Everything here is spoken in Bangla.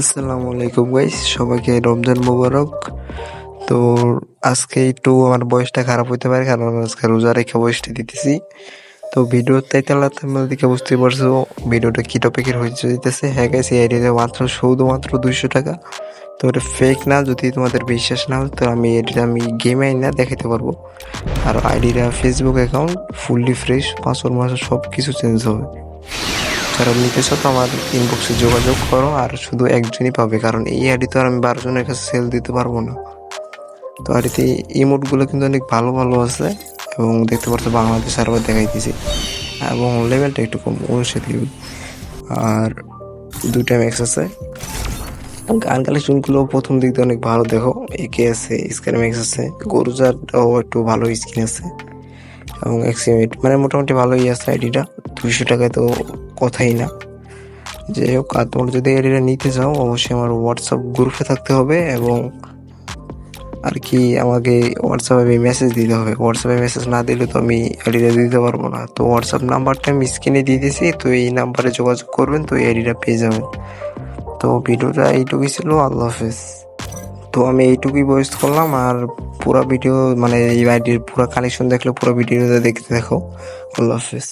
আসসালামু আলাইকুম গাইস সবাইকে রমজান মোবারক। তো আজকে একটু আমার বয়সটা খারাপ হইতে পারে, কারণ আজকে রোজা রেখে বয়সটা দিতেছি। তো ভিডিও তাইতে আল্লাহ তোমরা দিকে বুঝতে পারছ ভিডিওটা কি টপিকের হয়েছে দিতেছে হ্যাঁ গাইস এই আইডিতে মাত্র শুধুমাত্র দুইশো টাকা। তো এটা ফেক না, যদি তোমাদের বিশ্বাস না হয়, তো আমি এটা আমি গেমে না দেখাতে পারব। আর আইডিটা Facebook account fully fresh password মাসে সব কিছু চেঞ্জ হবে। যারা নিতে চাও তো আমার ইনবক্সে যোগাযোগ করো, আর শুধু একজনই পাবে, কারণ এই আইডি তো আর আমি বারো জনের কাছে সেল দিতে পারব না। তো আইডিতে ইমোটগুলো কিন্তু অনেক ভালো ভালো আছে, এবং দেখতে পারছ বাংলাদেশ সার্ভার দেখাইতেছি। এবং লেভেলটা একটু কম উনিশে লেভেল আর দুইটা ম্যাক্স আছে। গান কালেকশনগুলো প্রথম দিক দিয়ে অনেক ভালো, দেখো, একে আছে স্ক্যান ম্যাক্স আছে। গরুজারটাও একটু ভালো স্কিন আছে। এবং এক্সিমেট মানে মোটামুটি ভালোই আছে আইডিটা দুইশো টাকায় তো কথাই না। যাই হোক আর তোমরা যদি আইডিটা নিতে চাও, অবশ্যই আমার হোয়াটসঅ্যাপ গ্রুপে থাকতে হবে এবং আর কি আমাকে হোয়াটসঅ্যাপে মেসেজ দিতে হবে। হোয়াটসঅ্যাপে মেসেজ না দিলে তো আমি আইডিটা দিতে পারব না। তো হোয়াটসঅ্যাপ নাম্বারটা আমি স্ক্রিনে দিয়ে দিয়েছি, তো এই নাম্বারে যোগাযোগ করবেন, তো এই আইডিটা পেয়ে যাবেন। তো ভিডিওটা এইটুকুই ছিল, আল্লাহ হাফেজ। তো আমি এইটুকুই ভয়েস করলাম, আর পুরো ভিডিও মানে এই আইডির পুরো কালেকশন দেখলে পুরো ভিডিওটা দেখতে দেখো আল্লাহ হাফেজ।